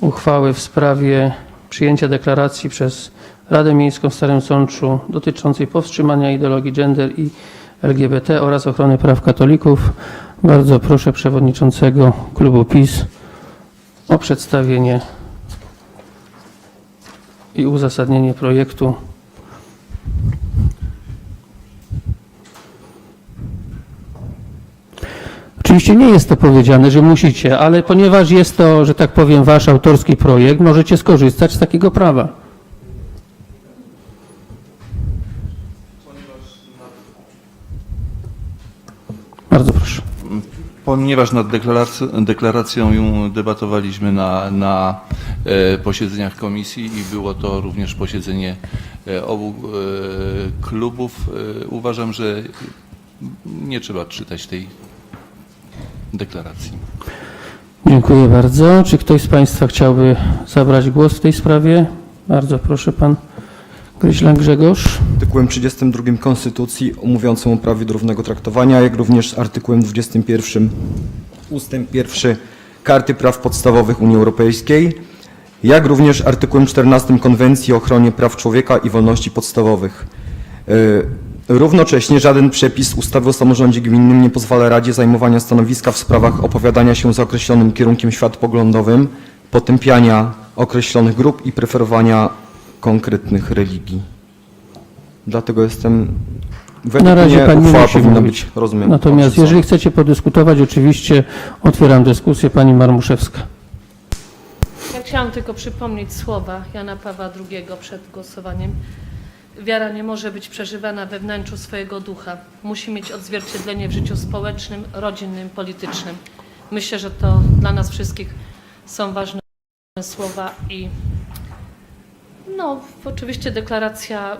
uchwały w sprawie przyjęcia deklaracji przez Radę Miejską w Starym Sączu dotyczącej powstrzymania ideologii gender i LGBT oraz ochrony praw katolików. Bardzo proszę przewodniczącego klubu PiS o przedstawienie i uzasadnienie projektu. Oczywiście nie jest to powiedziane, że musicie, ale ponieważ jest to, że tak powiem, wasz autorski projekt, możecie skorzystać z takiego prawa. Bardzo proszę. Ponieważ nad deklaracją, ją debatowaliśmy na, na e, posiedzeniach komisji i było to również posiedzenie e, obu e, klubów, uważam, że nie trzeba czytać tej deklaracji. Dziękuję bardzo. Czy ktoś z Państwa chciałby zabrać głos w tej sprawie? Bardzo proszę, pan Gryźla Grzegorz. artykułem 32 Konstytucji mówiącym o prawie do równego traktowania, jak również z artykułem 21 ustęp 1 Karty Praw Podstawowych Unii Europejskiej, jak również artykułem 14 Konwencji o ochronie praw człowieka i wolności podstawowych. Równocześnie żaden przepis ustawy o samorządzie gminnym nie pozwala Radzie zajmowania stanowiska w sprawach opowiadania się za określonym kierunkiem światopoglądowym, potępiania określonych grup i preferowania konkretnych religii. Dlatego jestem. Według Na razie mnie pan nie uchwała musi powinna mówić. być, rozumiem. Natomiast odrzucona. jeżeli chcecie podyskutować, oczywiście otwieram dyskusję. Pani Marmuszewska. Ja chciałam tylko przypomnieć słowa Jana Pawła II przed głosowaniem. Wiara nie może być przeżywana we wnętrzu swojego ducha. Musi mieć odzwierciedlenie w życiu społecznym, rodzinnym, politycznym. Myślę, że to dla nas wszystkich są ważne słowa i no, oczywiście deklaracja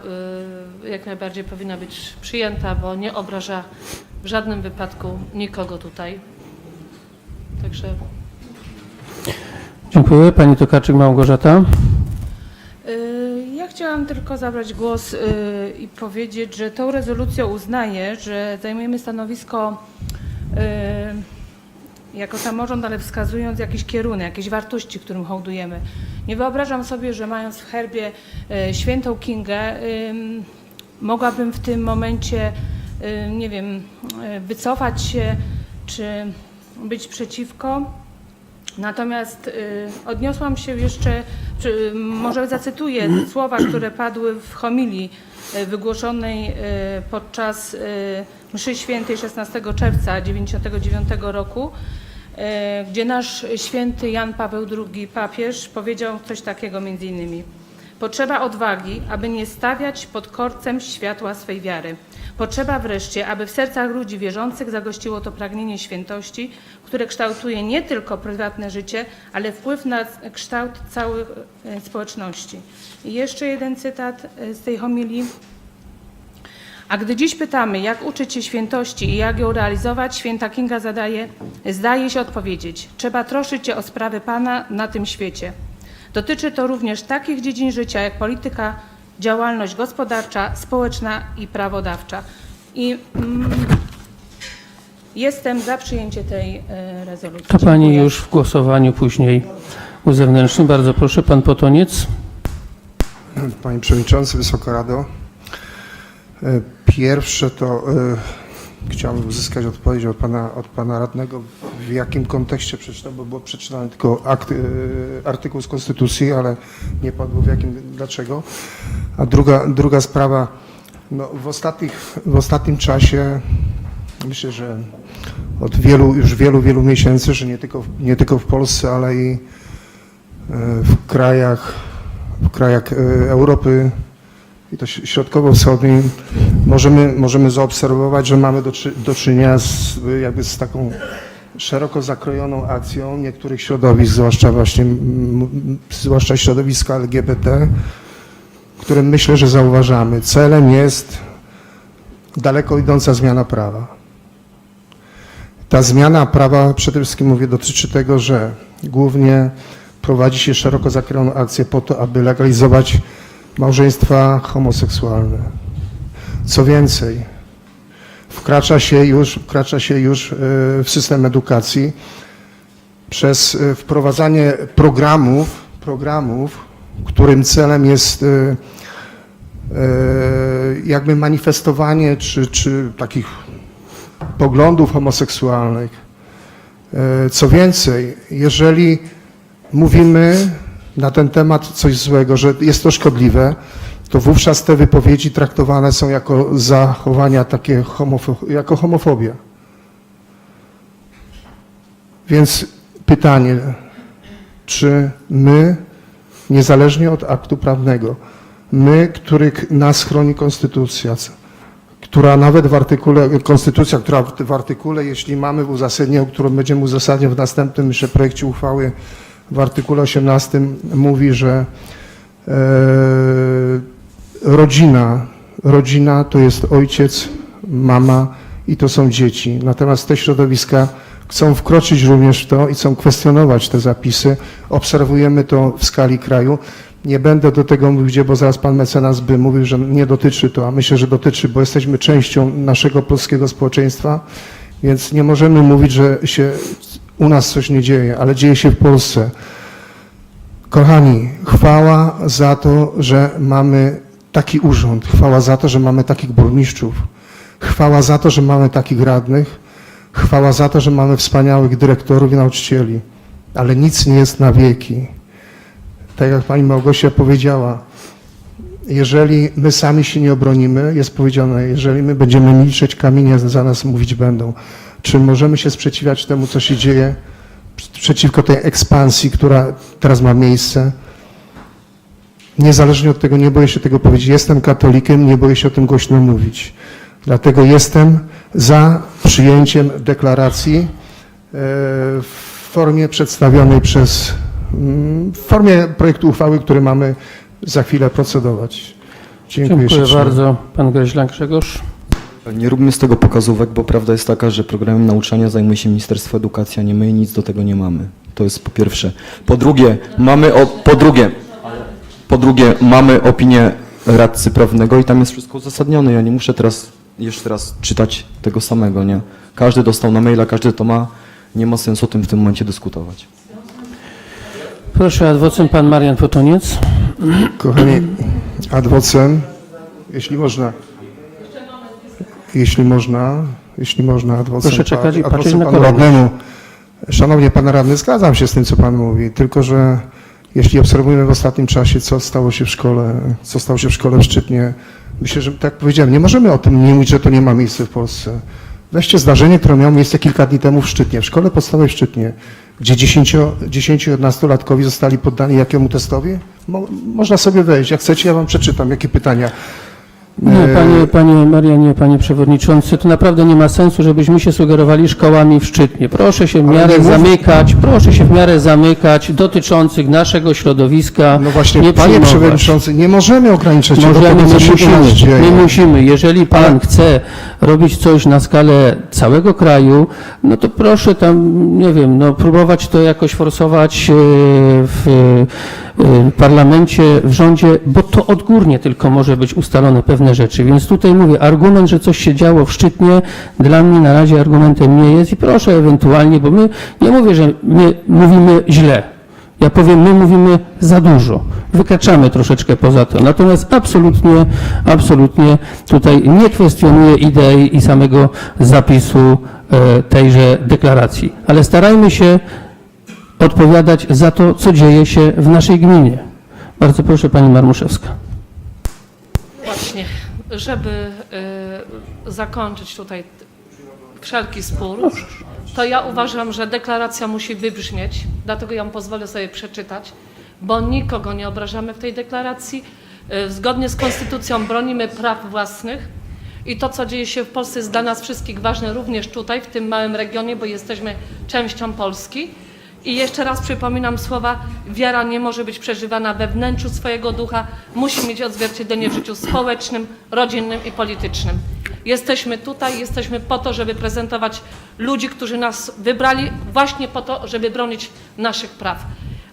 y, jak najbardziej powinna być przyjęta, bo nie obraża w żadnym wypadku nikogo tutaj. Także Dziękuję. Pani Tokarczyk Małgorzata. Y, Ja chciałam tylko zabrać głos y, i powiedzieć, że tą rezolucją uznaję, że zajmujemy stanowisko y, jako samorząd, ale wskazując jakiś kierunek, jakieś wartości, którym hołdujemy. Nie wyobrażam sobie, że mając w herbie świętą Kingę, ym, mogłabym w tym momencie, nie wiem, wycofać się czy być przeciwko. Natomiast odniosłam się jeszcze, czy, może zacytuję słowa, które padły w homilii y, wygłoszonej y, podczas y, mszy świętej 16 czerwca 1999 roku, gdzie nasz święty Jan Paweł II papież powiedział coś takiego między innymi. Potrzeba odwagi, aby nie stawiać pod korcem światła swej wiary. Potrzeba wreszcie, aby w sercach ludzi wierzących zagościło to pragnienie świętości, które kształtuje nie tylko prywatne życie, ale wpływ na kształt całej e, społeczności. I jeszcze jeden cytat e, z tej homilii. A gdy dziś pytamy, jak uczyć się świętości i jak ją realizować, święta Kinga zadaje, zdaje się odpowiedzieć, trzeba troszczyć się o sprawy Pana na tym świecie. Dotyczy to również takich dziedzin życia jak polityka, działalność gospodarcza, społeczna i prawodawcza. I mm, jestem za przyjęciem tej e, rezolucji. To pani Dziękuję. już w głosowaniu później uzewnętrznym. Bardzo proszę, pan Potoniec. Panie Przewodniczący, Wysoka Rado. E, Pierwsze to e, chciałbym uzyskać odpowiedź od pana, od pana radnego, w jakim kontekście przeczytał, bo było przeczytany tylko e, artykuł z Konstytucji, ale nie padło w jakim, dlaczego. A druga, druga sprawa, no w, ostatnich, w ostatnim czasie myślę, że od wielu, już wielu, wielu miesięcy, że nie tylko, nie tylko w Polsce, ale i e, w krajach, w krajach e, Europy i to ś- środkowo-wschodniej możemy, możemy zaobserwować, że mamy do, do czynienia z, jakby z taką szeroko zakrojoną akcją niektórych środowisk, zwłaszcza właśnie, zwłaszcza środowiska LGBT, które myślę, że zauważamy. Celem jest daleko idąca zmiana prawa. Ta zmiana prawa przede wszystkim mówię dotyczy tego, że głównie prowadzi się szeroko zakrojoną akcję po to, aby legalizować małżeństwa homoseksualne. Co więcej, wkracza się już, wkracza się już e, w system edukacji przez e, wprowadzanie programów, programów, którym celem jest e, jakby manifestowanie czy, czy takich poglądów homoseksualnych. Co więcej, jeżeli mówimy na ten temat coś złego, że jest to szkodliwe, to wówczas te wypowiedzi traktowane są jako zachowania takie homofo- jako homofobia. Więc pytanie, czy my, niezależnie od aktu prawnego, my, których nas chroni Konstytucja, która nawet w artykule, Konstytucja, która w artykule, jeśli mamy w uzasadnieniu, którą będziemy uzasadniać w następnym jeszcze projekcie uchwały, w artykule 18 mówi, że e, rodzina, rodzina to jest ojciec, mama i to są dzieci. Natomiast te środowiska chcą wkroczyć również w to i chcą kwestionować te zapisy. Obserwujemy to w skali kraju. Nie będę do tego mówił, gdzie, bo zaraz pan mecenas by mówił, że nie dotyczy to, a myślę, że dotyczy, bo jesteśmy częścią naszego polskiego społeczeństwa, więc nie możemy mówić, że się u nas coś nie dzieje, ale dzieje się w Polsce. Kochani, chwała za to, że mamy taki urząd, chwała za to, że mamy takich burmistrzów, chwała za to, że mamy takich radnych, chwała za to, że mamy wspaniałych dyrektorów i nauczycieli, ale nic nie jest na wieki. Tak jak pani Małgosia powiedziała, jeżeli my sami się nie obronimy, jest powiedziane, jeżeli my będziemy milczeć, kamienie za nas mówić będą. Czy możemy się sprzeciwiać temu, co się dzieje przeciwko tej ekspansji, która teraz ma miejsce? Niezależnie od tego, nie boję się tego powiedzieć. Jestem katolikiem, nie boję się o tym głośno mówić. Dlatego jestem za przyjęciem deklaracji e, w formie przedstawionej przez, mm, w formie projektu uchwały, który mamy za chwilę procedować. Dziękuję, Dziękuję bardzo. Pan Greźlak Grzegorz. Nie róbmy z tego pokazówek, bo prawda jest taka, że programem nauczania zajmuje się Ministerstwo Edukacji, a nie my i nic do tego nie mamy. To jest po pierwsze. Po drugie, mamy o, po drugie, po drugie, mamy opinię radcy prawnego i tam jest wszystko uzasadnione. Ja nie muszę teraz jeszcze raz czytać tego samego, nie? Każdy dostał na maila, każdy to ma. Nie ma sensu o tym w tym momencie dyskutować. Proszę adwocem pan Marian Potoniec. Kochani, adwocem, jeśli można, jeśli można, jeśli można, adwocem, Proszę czekać i pa- patrzeć na panu kolejność. radnemu. Szanownie pan radny, zgadzam się z tym, co pan mówi, tylko że jeśli obserwujemy w ostatnim czasie, co stało się w szkole, co stało się w szkole w Szczytnie, myślę, że tak jak powiedziałem, nie możemy o tym nie mówić, że to nie ma miejsca w Polsce. Weźcie zdarzenie, które miało miejsce kilka dni temu w Szczytnie, w szkole podstawowej w Szczytnie, gdzie 10-11-latkowie zostali poddani jakiemu testowi? Mo, można sobie wejść, jak chcecie, ja wam przeczytam, jakie pytania. Nie, E, panie, panie Marianie, panie przewodniczący, to naprawdę nie ma sensu, żebyśmy się sugerowali szkołami w Szczytnie. Proszę się w Ale miarę nie mów- zamykać, proszę się w miarę zamykać dotyczących naszego środowiska. No właśnie, nie panie przyjmować. przewodniczący, nie możemy ograniczać tego, Możemy, co my się u nas musimy, dzieje. my musimy. Jeżeli pan chce robić coś na skalę całego kraju, no to proszę tam, nie wiem, no próbować to jakoś forsować e, w e, parlamencie, w rządzie, bo to odgórnie tylko może być ustalone pewne rzeczy. Więc tutaj mówię, argument, że coś się działo w Szczytnie, dla mnie na razie argumentem nie jest i proszę ewentualnie, bo my, nie mówię, że my mówimy źle. Ja powiem, my mówimy za dużo, wykraczamy troszeczkę poza to. Natomiast absolutnie, absolutnie tutaj nie kwestionuję idei i samego zapisu e, tejże deklaracji. Ale starajmy się odpowiadać za to, co dzieje się w naszej gminie. Bardzo proszę Pani Marmuszewska. Właśnie, żeby y, zakończyć tutaj wszelki spór, to ja uważam, że deklaracja musi wybrzmieć, dlatego ją pozwolę sobie przeczytać, bo nikogo nie obrażamy w tej deklaracji. Y, Zgodnie z konstytucją bronimy praw własnych i to, co dzieje się w Polsce jest dla nas wszystkich ważne, również tutaj, w tym małym regionie, bo jesteśmy częścią Polski. I jeszcze raz przypominam słowa, wiara nie może być przeżywana we wnętrzu swojego ducha, musi mieć odzwierciedlenie w życiu społecznym, rodzinnym i politycznym. Jesteśmy tutaj, jesteśmy po to, żeby prezentować ludzi, którzy nas wybrali właśnie po to, żeby bronić naszych praw.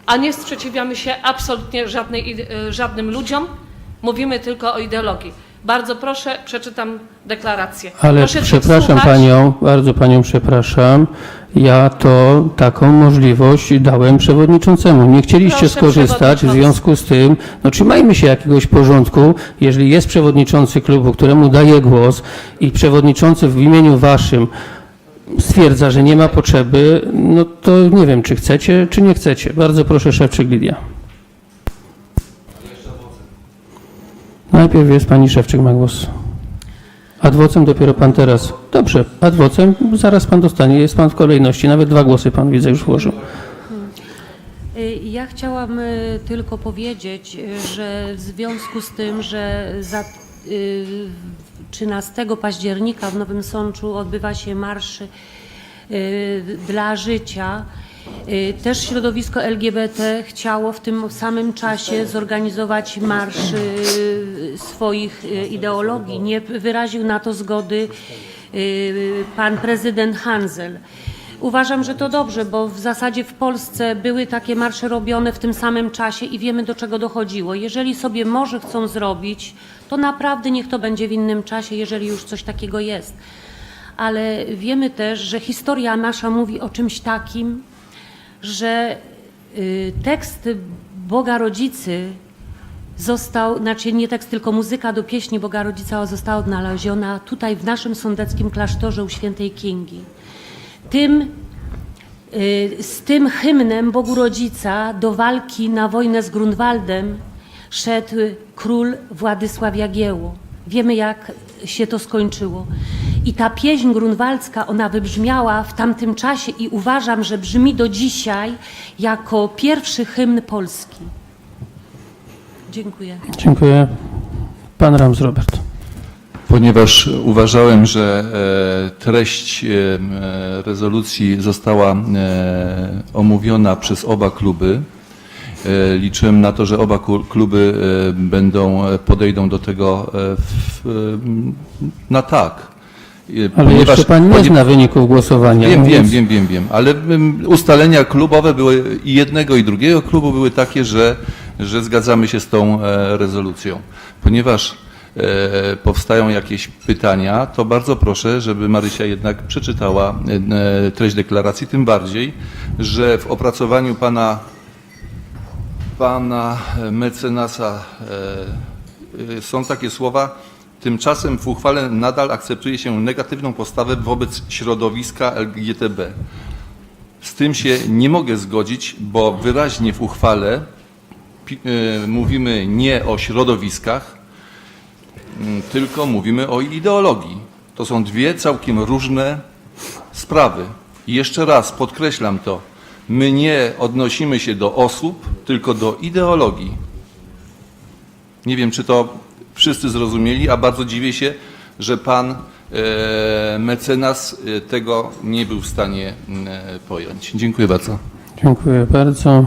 A nie sprzeciwiamy się absolutnie żadnej, ide- żadnym ludziom, mówimy tylko o ideologii. Bardzo proszę, przeczytam deklarację. Ale proszę przepraszam panią, bardzo panią przepraszam. Ja to taką możliwość dałem przewodniczącemu. Nie chcieliście Proszę skorzystać, w związku z tym, no trzymajmy się jakiegoś porządku. Jeżeli jest przewodniczący klubu, któremu daję głos i przewodniczący w imieniu waszym stwierdza, że nie ma potrzeby, no to nie wiem, czy chcecie, czy nie chcecie. Bardzo proszę, Szewczyk Lidia. Najpierw jest pani Szewczyk ma głos. Adwocem dopiero pan teraz. Dobrze, adwocem zaraz pan dostanie. Jest pan w kolejności. Nawet dwa głosy pan widzę już włożył. Y, Ja chciałam y, tylko powiedzieć, y, że w związku z tym, że za y, 13 października w Nowym Sączu odbywa się marsz dla życia, też środowisko LGBT chciało w tym samym czasie zorganizować marsz y, swoich y, ideologii. Nie wyraził na to zgody y, pan prezydent Hanzel. Uważam, że to dobrze, bo w zasadzie w Polsce były takie marsze robione w tym samym czasie i wiemy do czego dochodziło. Jeżeli sobie może chcą zrobić, to naprawdę niech to będzie w innym czasie, jeżeli już coś takiego jest. Ale wiemy też, że historia nasza mówi o czymś takim, że y, tekst Boga Rodzicy został, znaczy nie tekst, tylko muzyka do pieśni Boga Rodzica została odnaleziona tutaj w naszym sądeckim klasztorze u świętej Kingi. Tym, y, z tym hymnem Bogu Rodzica do walki na wojnę z Grunwaldem szedł król Władysław Jagiełło. Wiemy, jak się to skończyło. I ta pieśń grunwaldzka, ona wybrzmiała w tamtym czasie i uważam, że brzmi do dzisiaj jako pierwszy hymn Polski. Dziękuję. Dziękuję. Pan Rams Robert. Ponieważ uważałem, że e, treść e, e, rezolucji została omówiona przez oba kluby, liczyłem na to, że oba kluby będą, podejdą do tego w, na tak. E, Ale jeszcze pan nie ponie- zna wyników głosowania. Wiem, wiem, więc- wiem, wiem, wiem, ale ustalenia klubowe były i jednego i drugiego klubu były takie, że, że zgadzamy się z tą e, rezolucją. Ponieważ e, powstają jakieś pytania, to bardzo proszę, żeby Marysia jednak przeczytała e, treść deklaracji, tym bardziej, że w opracowaniu pana pana mecenasa e, są takie słowa. Tymczasem w uchwale nadal akceptuje się negatywną postawę wobec środowiska LGTB. Z tym się nie mogę zgodzić, bo wyraźnie w uchwale e, mówimy nie o środowiskach, mm, tylko mówimy o ideologii. To są dwie całkiem różne sprawy. I jeszcze raz podkreślam to. My nie odnosimy się do osób, tylko do ideologii. Nie wiem, czy to wszyscy zrozumieli, a bardzo dziwię się, że pan e, mecenas e, tego nie był w stanie e, pojąć. Dziękuję bardzo. Dziękuję bardzo.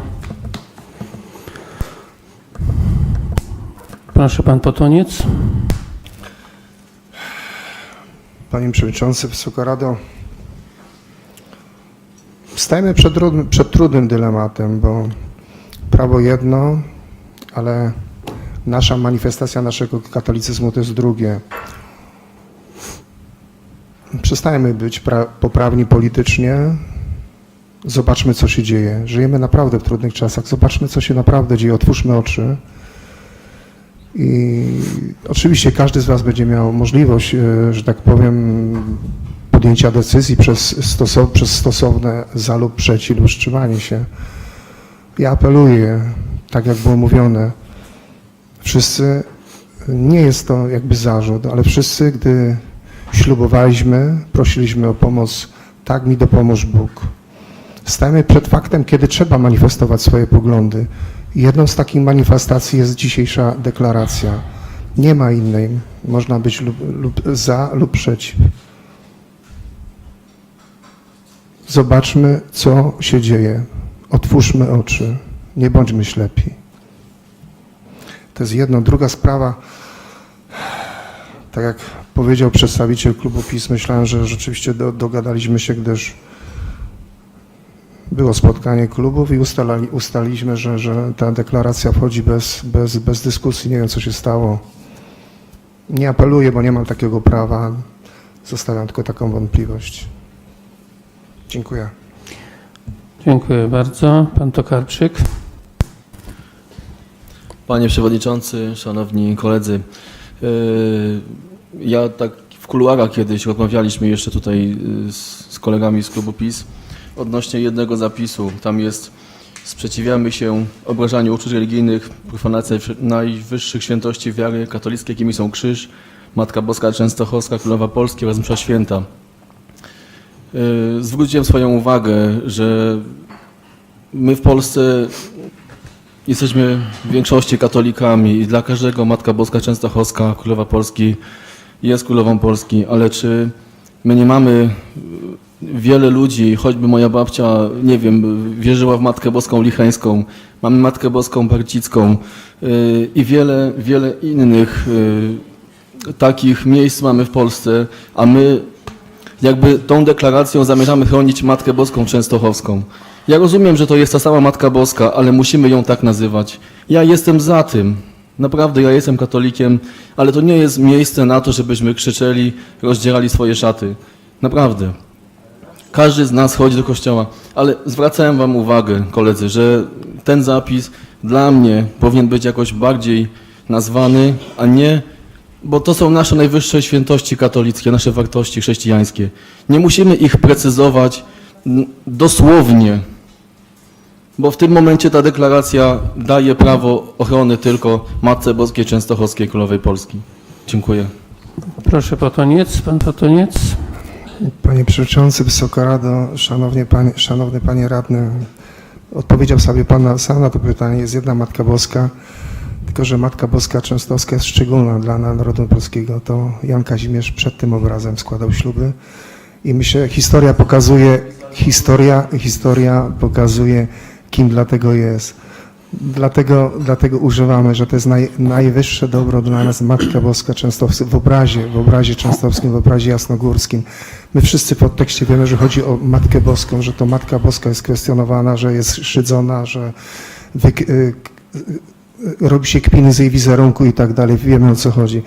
Proszę pan Potoniec. Panie Przewodniczący, Wysoka Rado, stajemy przed, trudnym- przed trudnym dylematem, bo prawo jedno, ale nasza manifestacja naszego katolicyzmu to jest drugie. Przestajemy być pra- poprawni politycznie. Zobaczmy, co się dzieje. Żyjemy naprawdę w trudnych czasach. Zobaczmy, co się naprawdę dzieje. Otwórzmy oczy. I oczywiście każdy z Was będzie miał możliwość, e, że tak powiem, podjęcia decyzji przez, stosow przez stosowne za lub przeciw wstrzymanie się. Ja apeluję, tak jak było mówione, wszyscy, nie jest to jakby zarzut, ale wszyscy, gdy ślubowaliśmy, prosiliśmy o pomoc, tak mi dopomóż Bóg. Stajemy przed faktem, kiedy trzeba manifestować swoje poglądy. Jedną z takich manifestacji jest dzisiejsza deklaracja. Nie ma innej. Można być lub, lub za lub przeciw. Zobaczmy, co się dzieje. Otwórzmy oczy. Nie bądźmy ślepi. To jest jedno. Druga sprawa, tak jak powiedział przedstawiciel klubu PiS, myślałem, że rzeczywiście do, dogadaliśmy się, gdyż było spotkanie klubów i ustalali, ustaliliśmy, że, że ta deklaracja wchodzi bez, bez, bez dyskusji. Nie wiem, co się stało. Nie apeluję, bo nie mam takiego prawa. Zostawiam tylko taką wątpliwość. Dziękuję. Dziękuję bardzo. Pan Tokarczyk. Panie Przewodniczący, Szanowni Koledzy, yy, ja tak w kuluarach kiedyś rozmawialiśmy jeszcze tutaj yy, z, kolegami z klubu PiS odnośnie jednego zapisu. Tam jest sprzeciwiamy się obrażaniu uczuć religijnych, profanacja najwyższych świętości wiary katolickiej, jakimi są krzyż, Matka Boska Częstochowska, Królowa Polski oraz msza święta. Yy, Zwróciłem swoją uwagę, że my w Polsce Jesteśmy w większości katolikami i dla każdego Matka Boska Częstochowska, Królowa Polski jest Królową Polski, ale czy my nie mamy wiele ludzi, choćby moja babcia, nie wiem, wierzyła w Matkę Boską Licheńską, mamy Matkę Boską Barcicką y, i wiele, wiele innych y, takich miejsc mamy w Polsce, a my jakby tą deklaracją zamierzamy chronić Matkę Boską Częstochowską. Ja rozumiem, że to jest ta sama Matka Boska, ale musimy ją tak nazywać. Ja jestem za tym. Naprawdę, ja jestem katolikiem, ale to nie jest miejsce na to, żebyśmy krzyczeli, rozdzierali swoje szaty. Naprawdę. Każdy z nas chodzi do kościoła, ale zwracałem wam uwagę, koledzy, że ten zapis dla mnie powinien być jakoś bardziej nazwany, a nie, bo to są nasze najwyższe świętości katolickie, nasze wartości chrześcijańskie. Nie musimy ich precyzować dosłownie, bo w tym momencie ta deklaracja daje prawo ochrony tylko Matce Boskiej Częstochowskiej Królowej Polski. Dziękuję. Proszę Potoniec. Pan Potoniec. Panie Przewodniczący, Wysoka Rado, szanownie panie, Szanowny Panie Radny, odpowiedział sobie Pan sam na to pytanie. Jest jedna Matka Boska, tylko że Matka Boska Częstochowska jest szczególna dla narodu polskiego. To Jan Kazimierz przed tym obrazem składał śluby i myślę, historia pokazuje, historia, historia pokazuje, kim dlatego jest. Dlatego, dlatego używamy, że to jest naj, najwyższe dobro dla nas Matka Boska Częstochowska w obrazie, w obrazie częstochowskim, w obrazie jasnogórskim. My wszyscy w podtekście wiemy, że chodzi o Matkę Boską, że to Matka Boska jest kwestionowana, że jest szydzona, że wy, y, y, robi się kpiny z jej wizerunku i tak dalej. Wiemy o co chodzi.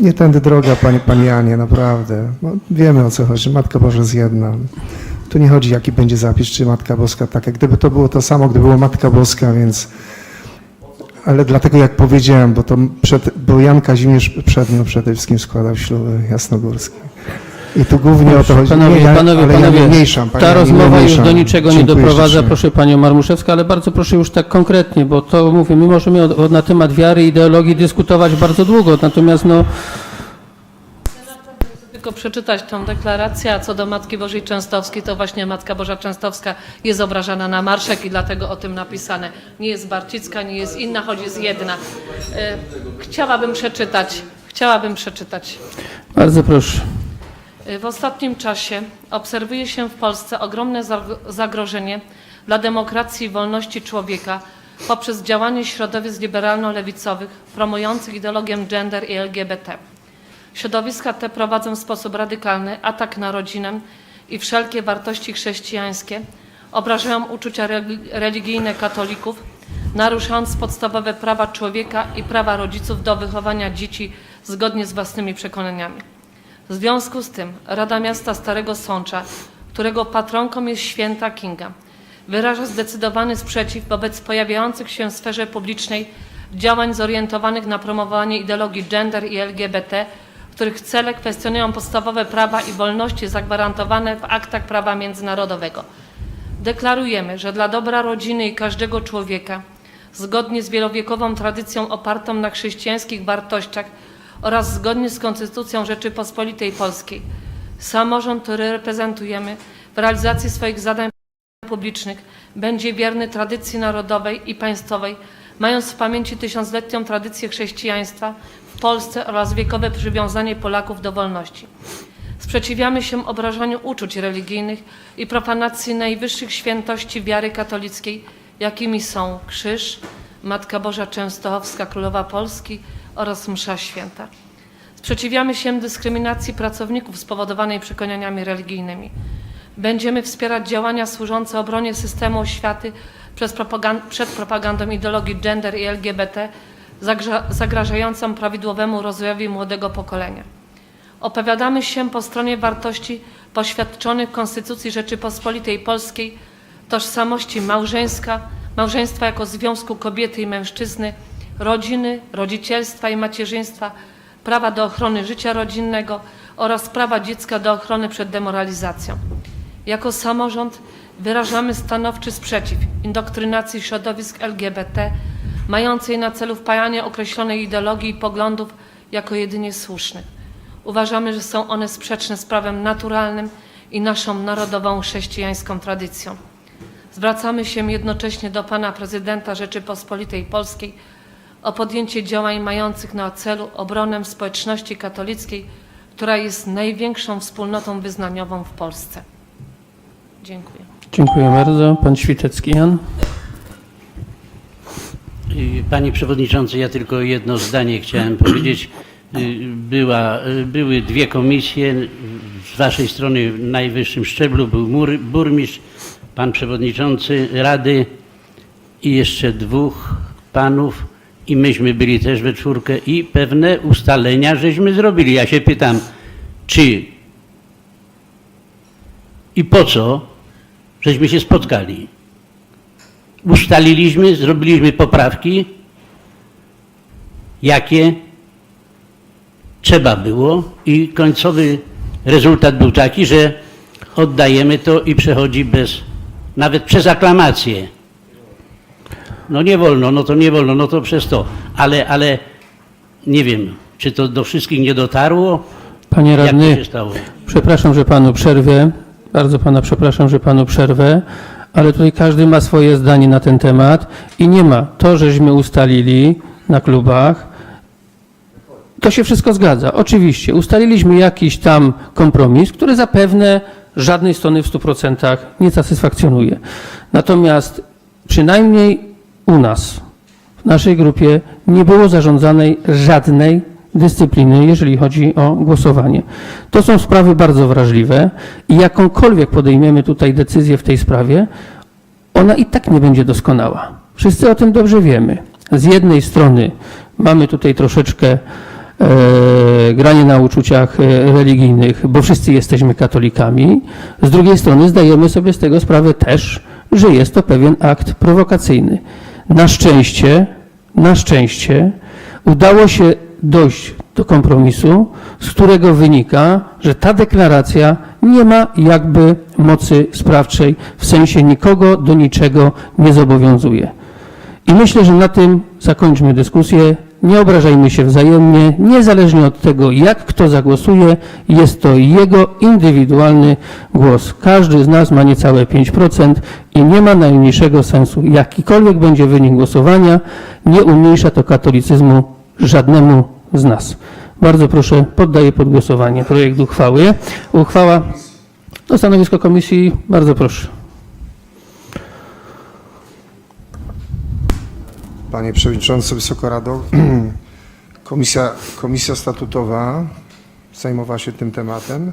Nie tędy droga, panie, panie Janie, naprawdę. No, wiemy o co chodzi. Matka Boża jest jedna. Tu nie chodzi, jaki będzie zapis, czy Matka Boska taka. Gdyby to było to samo, gdyby była Matka Boska, więc... Ale dlatego, jak powiedziałem, bo to przed, bo Jan Kazimierz przed nią przede wszystkim składał śluby jasnogórskie. I tu głównie o to chodzi. Panowie, nie, ja, panowie, ale panowie, ja mniejszam. ta rozmowa już do niczego nie doprowadza, ślicznie. proszę Panią Marmuszewską, ale bardzo proszę już tak konkretnie, bo to mówię, my możemy o, o, na temat wiary i ideologii dyskutować bardzo długo, natomiast no, Tylko przeczytać tą deklarację, a co do Matki Bożej Częstowskiej, to właśnie Matka Boża Częstowska jest obrażana na marszek i dlatego o tym napisane. Nie jest Barcicka, nie jest inna, choć jest jedna. E, Chciałabym przeczytać, chciałabym przeczytać. bardzo proszę. W ostatnim czasie obserwuje się w Polsce ogromne zag- zagrożenie dla demokracji i wolności człowieka poprzez działanie środowisk liberalno-lewicowych promujących ideologię gender i LGBT. Środowiska te prowadzą w sposób radykalny atak na rodzinę i wszelkie wartości chrześcijańskie, obrażają uczucia reli- religijne katolików, naruszając podstawowe prawa człowieka i prawa rodziców do wychowania dzieci zgodnie z własnymi przekonaniami. W związku z tym Rada Miasta Starego Sącza, którego patronką jest święta Kinga, wyraża zdecydowany sprzeciw wobec pojawiających się w sferze publicznej działań zorientowanych na promowanie ideologii gender i LGBT, których cele kwestionują podstawowe prawa i wolności zagwarantowane w aktach prawa międzynarodowego. Deklarujemy, że dla dobra rodziny i każdego człowieka, zgodnie z wielowiekową tradycją opartą na chrześcijańskich wartościach oraz zgodnie z Konstytucją Rzeczypospolitej Polskiej, samorząd, który reprezentujemy w realizacji swoich zadań publicznych będzie wierny tradycji narodowej i państwowej, mając w pamięci tysiącletnią tradycję chrześcijaństwa w Polsce oraz wiekowe przywiązanie Polaków do wolności. Sprzeciwiamy się obrażaniu uczuć religijnych i profanacji najwyższych świętości wiary katolickiej, jakimi są krzyż, Matka Boża Częstochowska Królowa Polski oraz msza święta. Sprzeciwiamy się dyskryminacji pracowników spowodowanej przekonaniami religijnymi. Będziemy wspierać działania służące obronie systemu oświaty przez propagan- przed propagandą ideologii gender i LGBT, zagrażającą prawidłowemu rozwojowi młodego pokolenia. Opowiadamy się po stronie wartości poświadczonych w Konstytucji Rzeczypospolitej Polskiej, tożsamości małżeńska, małżeństwa jako związku kobiety i mężczyzny, rodziny, rodzicielstwa i macierzyństwa, prawa do ochrony życia rodzinnego oraz prawa dziecka do ochrony przed demoralizacją. Jako samorząd wyrażamy stanowczy sprzeciw indoktrynacji środowisk LGBT, mającej na celu wpajanie określonej ideologii i poglądów jako jedynie słusznych. Uważamy, że są one sprzeczne z prawem naturalnym i naszą narodową chrześcijańską tradycją. Zwracamy się jednocześnie do Pana Prezydenta Rzeczypospolitej Polskiej o podjęcie działań mających na celu obronę społeczności katolickiej, która jest największą wspólnotą wyznaniową w Polsce. Dziękuję. Dziękuję bardzo. Pan Świtecki Jan. Y, Panie Przewodniczący, ja tylko jedno zdanie chciałem powiedzieć. Y, Była, y, były dwie komisje. Z Waszej strony w najwyższym szczeblu był mur, burmistrz, Pan Przewodniczący Rady i jeszcze dwóch panów i myśmy byli też we czwórkę i pewne ustalenia żeśmy zrobili. Ja się pytam, czy i po co żeśmy się spotkali? ustaliliśmy, zrobiliśmy poprawki, jakie trzeba było i końcowy rezultat był taki, że oddajemy to i przechodzi bez, nawet przez aklamację. No nie wolno, no to nie wolno, no to przez to. Ale, ale nie wiem, czy to do wszystkich nie dotarło? Panie radny, przepraszam, że panu przerwę. Bardzo pana przepraszam, że panu przerwę, ale tutaj każdy ma swoje zdanie na ten temat i nie ma. To, żeśmy ustalili na klubach, to się wszystko zgadza. Oczywiście, ustaliliśmy jakiś tam kompromis, który zapewne żadnej strony w 100% nie satysfakcjonuje. Natomiast przynajmniej u nas, w naszej grupie, nie było zarządzanej żadnej dyscypliny, jeżeli chodzi o głosowanie. To są sprawy bardzo wrażliwe i jakąkolwiek podejmiemy tutaj decyzję w tej sprawie, ona i tak nie będzie doskonała. Wszyscy o tym dobrze wiemy. Z jednej strony mamy tutaj troszeczkę e, granie na uczuciach e, religijnych, bo wszyscy jesteśmy katolikami. Z drugiej strony zdajemy sobie z tego sprawę też, że jest to pewien akt prowokacyjny. Na szczęście, na szczęście udało się dojść do kompromisu, z którego wynika, że ta deklaracja nie ma jakby mocy sprawczej, w sensie nikogo do niczego nie zobowiązuje. I myślę, że na tym zakończmy dyskusję. Nie obrażajmy się wzajemnie, niezależnie od tego, jak kto zagłosuje, jest to jego indywidualny głos. Każdy z nas ma niecałe 5% i nie ma najmniejszego sensu. Jakikolwiek będzie wynik głosowania, nie umniejsza to katolicyzmu żadnemu z nas. Bardzo proszę, poddaję pod głosowanie projekt uchwały. Uchwała, to stanowisko komisji, bardzo proszę. Panie Przewodniczący, Wysoka Rado, Komisja, Komisja Statutowa zajmowała się tym tematem.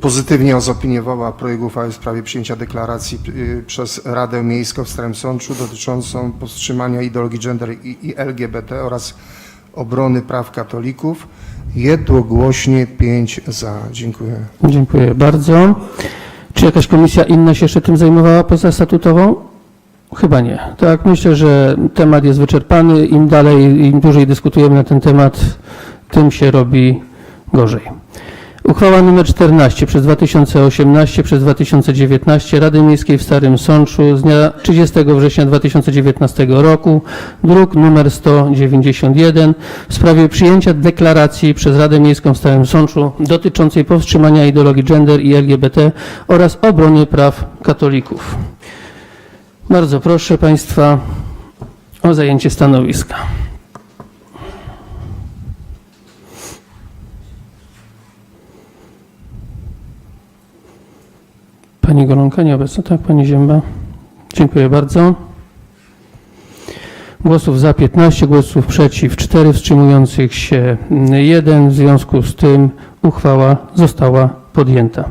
Pozytywnie zaopiniowała projekt uchwały w sprawie przyjęcia deklaracji y, przez Radę Miejską w Starym Sączu dotyczącą powstrzymania ideologii gender i LGBT oraz obrony praw katolików. Jednogłośnie 5 za. Dziękuję. Dziękuję bardzo. Czy jakaś komisja inna się jeszcze tym zajmowała poza statutową? Chyba nie. Tak, myślę, że temat jest wyczerpany. Im dalej, im dłużej dyskutujemy na ten temat, tym się robi gorzej. Uchwała nr 14 przez 2018 przez 2019 Rady Miejskiej w Starym Sączu z dnia 30 września 2019 roku, druk nr 191 w sprawie przyjęcia deklaracji przez Radę Miejską w Starym Sączu dotyczącej powstrzymania ideologii gender i LGBT oraz obrony praw katolików. Bardzo proszę Państwa o zajęcie stanowiska. Pani Golonka nieobecna, tak? Pani Zięba? Dziękuję bardzo. Głosów za 15, głosów przeciw 4, wstrzymujących się 1. W związku z tym uchwała została podjęta.